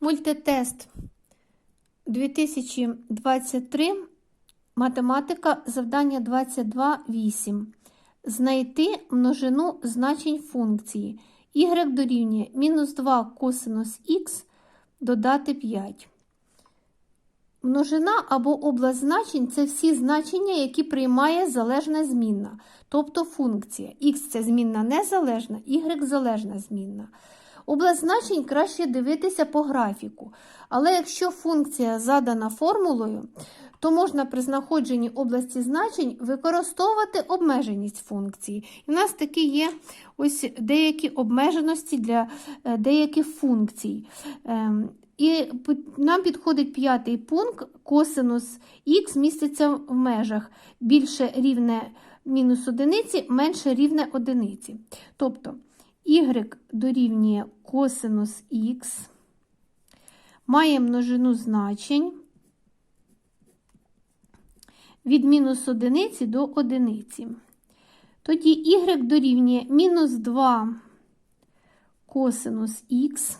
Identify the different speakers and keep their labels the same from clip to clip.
Speaker 1: Мультитест 2023. Математика. Завдання 22.8. Знайти множину значень функції. Y дорівнює мінус 2 косинус х додати 5. Множина або область значень це всі значення, які приймає залежна змінна, тобто функція. Х це змінна незалежна, y залежна змінна. Область значень краще дивитися по графіку. Але якщо функція задана формулою, то можна при знаходженні області значень використовувати обмеженість функції. І в нас такі є ось деякі обмеженості для е, деяких функцій. Ем, І нам підходить п'ятий пункт, косинус х міститься в межах більше рівне мінус одиниці, менше рівне одиниці. Тобто y дорівнює косинус х, має множину значень від мінус одиниці до одиниці. Тоді y дорівнює мінус 2 косинус х.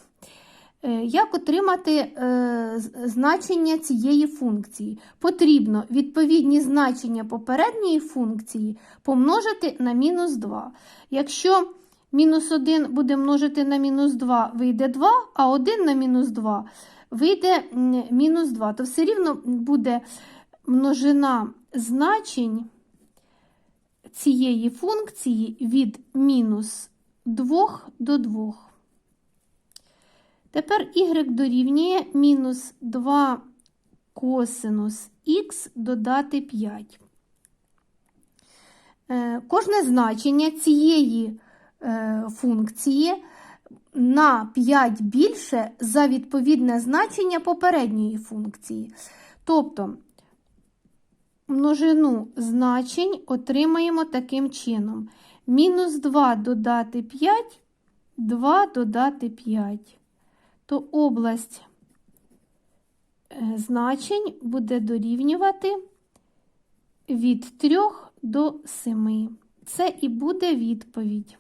Speaker 1: Е, Як отримати е, значення цієї функції? Потрібно відповідні значення попередньої функції помножити на мінус 2. Якщо мінус 1 буде множити на мінус 2, вийде 2, а 1 на мінус 2 вийде мінус 2, то все рівно буде множина значень цієї функції від мінус 2 до 2. Тепер y дорівнює мінус 2 косинус х додати 5. Е, Кожне значення цієї функції на 5 більше за відповідне значення попередньої функції. Тобто множину значень отримаємо таким чином. Мінус 2 додати 5, 2 додати 5 то область е, значень буде дорівнювати від 3 до 7. Це і буде відповідь.